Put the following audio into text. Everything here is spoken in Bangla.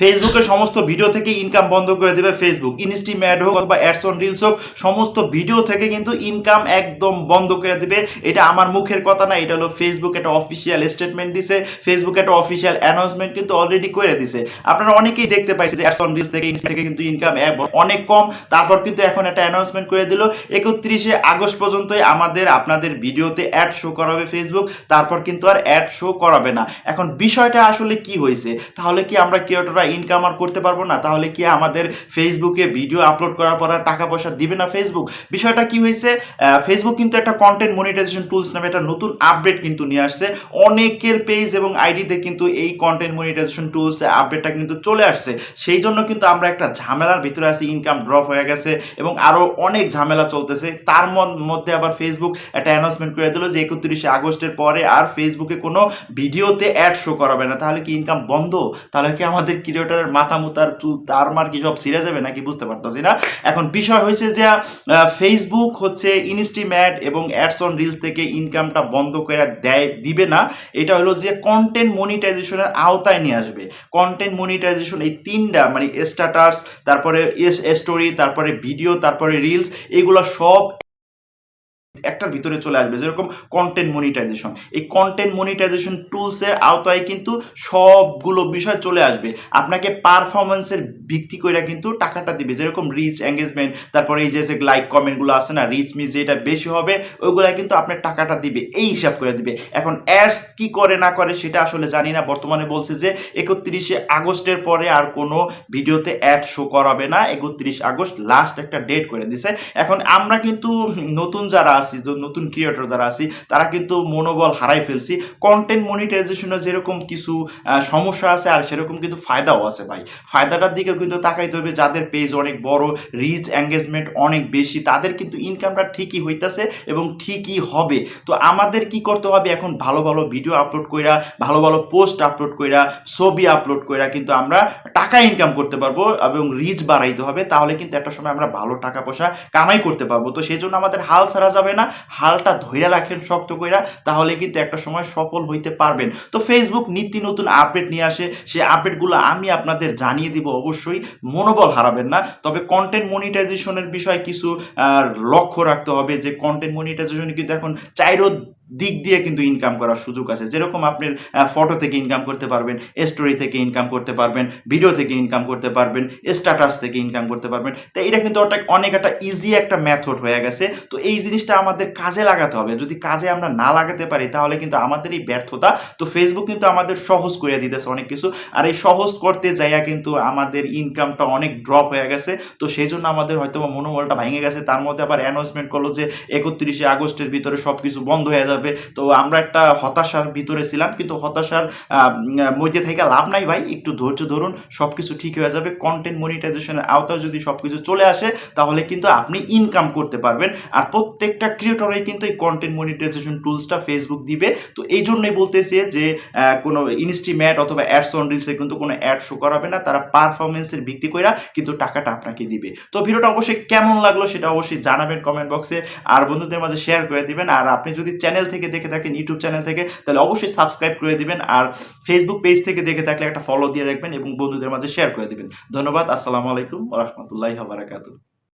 ফেসবুকে সমস্ত ভিডিও থেকে ইনকাম বন্ধ করে দেবে ফেসবুক ইনস্টি ম্যাড হোক অথবা অ্যাডস অন রিলস হোক, সমস্ত ভিডিও থেকে কিন্তু ইনকাম একদম বন্ধ করে দেবে। এটা আমার মুখের কথা না, এটা হলো ফেসবুক একটা অফিসিয়াল স্টেটমেন্ট দিছে ফেসবুক একটা অফিসিয়াল অ্যানাউন্সমেন্ট কিন্তু অলরেডি করে দিছে। আপনারা অনেকেই দেখতে পাইছে যে অ্যাডস অন রিলস থেকে থেকে কিন্তু ইনকাম অনেক কম, তারপর কিন্তু এখন একটা অ্যানাউন্সমেন্ট করে দিল। একত্রিশে আগস্ট পর্যন্তই আমাদের, আপনাদের ভিডিওতে অ্যাড শো করাবে ফেসবুক তারপর কিন্তু আর অ্যাড শো করাবে না। এখন বিষয়টা আসলে কি হয়েছে? তাহলে কি আমরা ক্রিয়েটররা ইনকাম আর করতে পারব না, তাহলে কি আমাদের ফেসবুকে ভিডিও আপলোড করার পর আর টাকা পয়সা দিবে না ফেসবুক বিষয়টা কি হয়েছে? ফেসবুক কিন্তু একটা কন্টেন্ট মনিটাইজেশন টুলস নামে একটা নতুন আপডেট কিন্তু নিয়ে আসছে। অনেকের পেজ এবং আইডিতে কিন্তু এই কন্টেন্ট মনিটাইজেশন টুলস আপডেটটা কিন্তু চলে আসছে। সেই জন্য কিন্তু আমরা একটা ঝামেলার ভিতরে আছি ইনকাম ড্রপ হয়ে গেছে এবং আরও অনেক ঝামেলা চলতেছে। তার মধ্যে আবার ফেসবুক একটা অ্যানাউন্সমেন্ট করে দিল যে একত্রিশে আগস্টের পরে আর ফেসবুকে কোনো ভিডিওতে অ্যাড শো করাবে না। তাহলে কি ইনকাম বন্ধ? তাহলে কি আমাদের ক্রিয়েটরের মাথা মুতার চুল, তার মার কি সব ছিঁড়ে যাবে নাকি বুঝতে পারতাছি না? এখন বিষয় হয়েছে যে ফেসবুক হচ্ছে ইনস্টিম্যাট এবং অ্যাডস অন রিলস থেকে ইনকামটা বন্ধ করে দেয়, দিবে না। এটা হলো যে কন্টেন্ট মনিটাইজেশনের আওতায় নিয়ে আসবে। কন্টেন্ট মনিটাইজেশন এই তিনটা মানে স্ট্যাটাস তারপরে স্টোরি তারপরে ভিডিও তারপরে রিলস এগুলো সব একটার ভিতরে চলে আসবে, যেরকম কন্টেন্ট মনিটাইজেশন এই কন্টেন্ট মনিটাইজেশন টুলসের আওতায় কিন্তু সবগুলো বিষয় চলে আসবে। আপনাকে পারফরমেন্সের ভিত্তি করে কিন্তু টাকাটা দিবে, যেরকম রিচ এঙ্গেজমেন্ট তারপরে এই যে যে লাইক কমেন্টগুলো আছে না রিচ মিচ যেটা বেশি হবে ওইগুলা কিন্তু আপনার টাকাটা দিবে, এই হিসাব করে দিবে। এখন অ্যাডস কি করে না করে সেটা আসলে জানি না, বর্তমানে বলছে যে একত্রিশে আগস্টের পরে আর কোনো ভিডিওতে অ্যাড শো করাবে না, একত্রিশ আগস্ট লাস্ট একটা ডেট করে দিছে। এখন আমরা কিন্তু নতুন যারা আছি যে নতুন ক্রিয়েটর যারা আছি তারা কিন্তু মনোবল হারাই ফেলছি। কন্টেন্ট মনিটাইজেশনের যেরকম কিছু সমস্যা আছে আর সেরকম কিন্তু ফায়দাও আছে ভাই। ফায়দাটার দিকেও কিন্তু তাকাইতে হবে, যাদের পেজ অনেক বড় রিচ এঙ্গেজমেন্ট অনেক বেশি, তাদের কিন্তু ইনকামটা ঠিকই হইতাছে এবং ঠিকই হবে। তো আমাদের কি করতে হবে? এখন ভালো ভালো ভিডিও আপলোড কইরা, ভালো ভালো পোস্ট আপলোড কইরা, ছবি আপলোড কইরা কিন্তু আমরা টাকা ইনকাম করতে পারব এবং রিচ বাড়াইতে হবে। তাহলে কিন্তু একটা সময় আমরা ভালো টাকা পয়সা কামাই করতে পারব। তো সেই জন্য আমাদের হাল ছাড়া যাবে না, হালটা ধইরা রাখেন শক্ত কইরা, তাহলে কিন্তু একটা সময় সফল হইতে পারবেন। তো ফেসবুক নিত্য নতুন আপডেট নিয়ে আসে সেই আপডেটগুলো আমি আপনাদের জানিয়ে দিব, অবশ্যই মনোবল হারাবেন না। তবে কন্টেন্ট মনিটাইজেশনের বিষয়ে কিছু লক্ষ্য রাখতে হবে যে কন্টেন্ট মনিটাইজেশন কিন্তু এখন চাইরো দিক দিয়ে কিন্তু ইনকাম করার সুযোগ আছে। যেরকম আপনি ফটো থেকে ইনকাম করতে পারবেন স্টোরি থেকে ইনকাম করতে পারবেন ভিডিও থেকে ইনকাম করতে পারবেন স্ট্যাটাস থেকে ইনকাম করতে পারবেন। তো এটা কিন্তু অনেক একটা ইজি একটা মেথড হয়ে গেছে। তো এই জিনিসটা আমাদের কাজে লাগাতে হবে। যদি কাজে আমরা না লাগাতে পারি, তাহলে কিন্তু আমাদের এই ব্যর্থতা, তো ফেসবুক কিন্তু আমাদের সহজ করে দিতেছে অনেক কিছু। আর এই সহজ করতে যাইয়া কিন্তু আমাদের ইনকামটা অনেক ড্রপ হয়ে গেছে। তো সেই জন্য আমাদের হয়তো মনোবলটা ভেঙে গেছে। তার মধ্যে আবার অ্যানাউন্সমেন্ট করল যে একত্রিশে আগস্টের ভিতরে সব কিছু বন্ধ হয়ে যাবে। তো আমরা একটা হতাশার ভিতরে ছিলাম, কিন্তু হতাশার মধ্যে থেকে লাভ নাই ভাই। একটু ধৈর্য ধরুন সব কিছু ঠিক হয়ে যাবে। কন্টেন্ট মনিটাইজেশনের আওতায় যদি সব কিছু চলে আসে, তাহলে কিন্তু আপনি ইনকাম করতে পারবেন। আর প্রত্যেকটা ক্রিয়েটরেই কিন্তু এই কন্টেন্ট মনিটাইজেশন টুলসটা ফেসবুক দিবে। তো এই জন্যই বলতেছে যে কোনো ইনস্টিম্যাট অথবা অ্যাডস অন রিলসে কিন্তু কোনো অ্যাড শো করাবে না। তারা পারফরমেন্সের ভিত্তি করে কিন্তু টাকাটা আপনাকে দিবে। তো ভিডিওটা অবশ্যই কেমন লাগল সেটা অবশ্যই জানাবেন কমেন্ট বক্সে আর বন্ধুদের মাঝে শেয়ার করে দিবেন। আর আপনি যদি চ্যানেল থেকে দেখে থাকেন ইউটিউব চ্যানেল থেকে, তাহলে অবশ্যই সাবস্ক্রাইব করে দিবেন আর ফেসবুক পেজ থেকে দেখে থাকলে একটা ফলো দিয়ে রাখবেন এবং বন্ধুদের মাঝে শেয়ার করে দিবেন। ধন্যবাদ, আসসালামু আলাইকুম রহমতুল্লাহ বারাকাতু